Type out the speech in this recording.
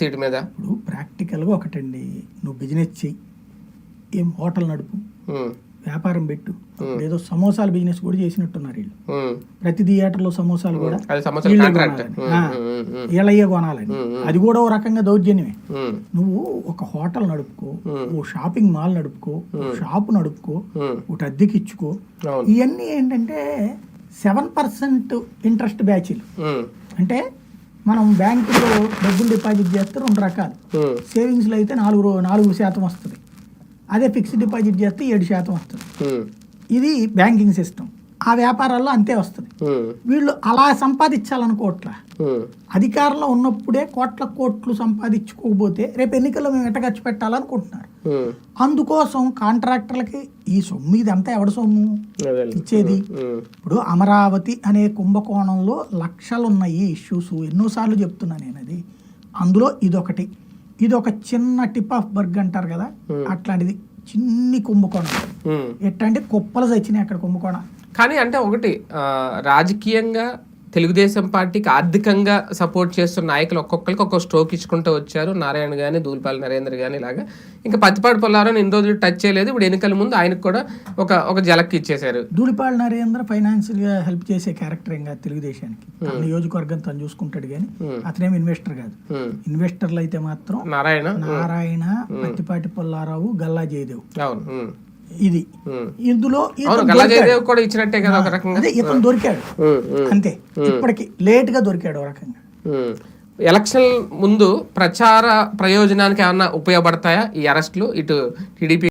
Seat మీద. ఇప్పుడు ప్రాక్టికల్గా ఒకటండి. నువ్వు బిజినెస్ చెయ్యి. ఏం హోటల్ నడుపు. ఉమ్, వ్యాపారం పెట్టు. ఏదో సమోసాల బిజినెస్ కూడా చేసినట్టున్నారు వీళ్ళు. ఉమ్, ప్రతి థియేటర్లో సమోసాలు కూడా వీళ్ళయ్యే కొనాలని అది కూడా ఓ రకంగా దౌర్జన్యమే. నువ్వు ఒక హోటల్ నడుపుకో ఓ షాపింగ్ మాల్ నడుపుకో షాపు నడుపుకో ఒకటి అద్దెకి ఇచ్చుకో ఇవన్నీ ఏంటంటే సెవెన్ పర్సెంట్ ఇంట్రెస్ట్ బ్యాచీలు అంటే మనం బ్యాంకులో డబ్బులు డిపాజిట్ చేస్తే రెండు రకాలు. సేవింగ్స్లో అయితే నాలుగు నాలుగు శాతం వస్తుంది. అదే ఫిక్స్డ్ డిపాజిట్ చేస్తే ఏడు శాతం వస్తుంది. ఇది బ్యాంకింగ్ సిస్టమ్. ఆ వ్యాపారాల్లో అంతే వస్తుంది. వీళ్ళు అలా సంపాదించాలనుకోవట్లా అధికారంలో ఉన్నప్పుడే కోట్ల కోట్లు సంపాదించుకోకపోతే రేపు ఎన్నికల్లో మేము ఎట్ట ఖర్చు పెట్టాలనుకుంటున్నారు? అందుకోసం కాంట్రాక్టర్లకి ఈ సొమ్ము ఇదంతా ఎవడ సొమ్ము. ఇచ్చేది? ఉమ్, ఇప్పుడు అమరావతి అనే కుంభకోణంలో లక్షలు ఉన్నాయి ఇష్యూస్. ఎన్నోసార్లు చెప్తున్నా నేను అది. అందులో ఇదొకటి. ఇది ఒక చిన్న టిప్ ఆఫ్ బర్గ్ అంటారు కదా? అట్లాంటిది. చిన్ని కుంభకోణం. ఉమ్. ఎట్టంటే కుప్పలు చచ్చినాయి అక్కడ కుంభకోణం. కానీ అంటే ఒకటి రాజకీయంగా తెలుగుదేశం పార్టీకి ఆర్థికంగా సపోర్ట్ చేస్తున్న నాయకులు ఒక్కొక్కరికి ఒక్కొక్క స్ట్రోక్ ఇచ్చుకుంటూ వచ్చారు. నారాయణ కానీ దూల్పాల్ నరేంద్ర కానీ ఇలాగా. ఇంకా పత్తిపాటి పొల్లారం ఇన్ని రోజులు టచ్ చేయలేదు. ఇప్పుడు ఎన్నికల ముందు ఆయనకు కూడా ఒక ఒక జలక్ ఇచ్చేశారు. ధూళిపాళ నరేంద్ర ఫైనాన్షియల్గా హెల్ప్ చేసే క్యారెక్టర్ కాదు తెలుగుదేశానికి. నియోజకవర్గం తను చూసుకుంటాడు కానీ అతనేం ఇన్వెస్టర్ కాదు. ఇన్వెస్టర్లు అయితే మాత్రం నారాయణ? నారాయణ పత్తిపాటి పుల్లారావు గల్లా జయదేవ్. అవును. ఇది. ఇందులో కూడా ఇచ్చినట్టే కదా ఒక రకంగా. అదే ఇతను దొరికాడు. అంతే. ఇప్పటికి లేట్గా దొరికాడు ఒక రకంగా. ఎలక్షన్ ముందు ప్రచార ప్రయోజనానికి ఏమన్నా ఉపయోగపడతాయా ఈ అరెస్టులు? ఇటు టీడీపీ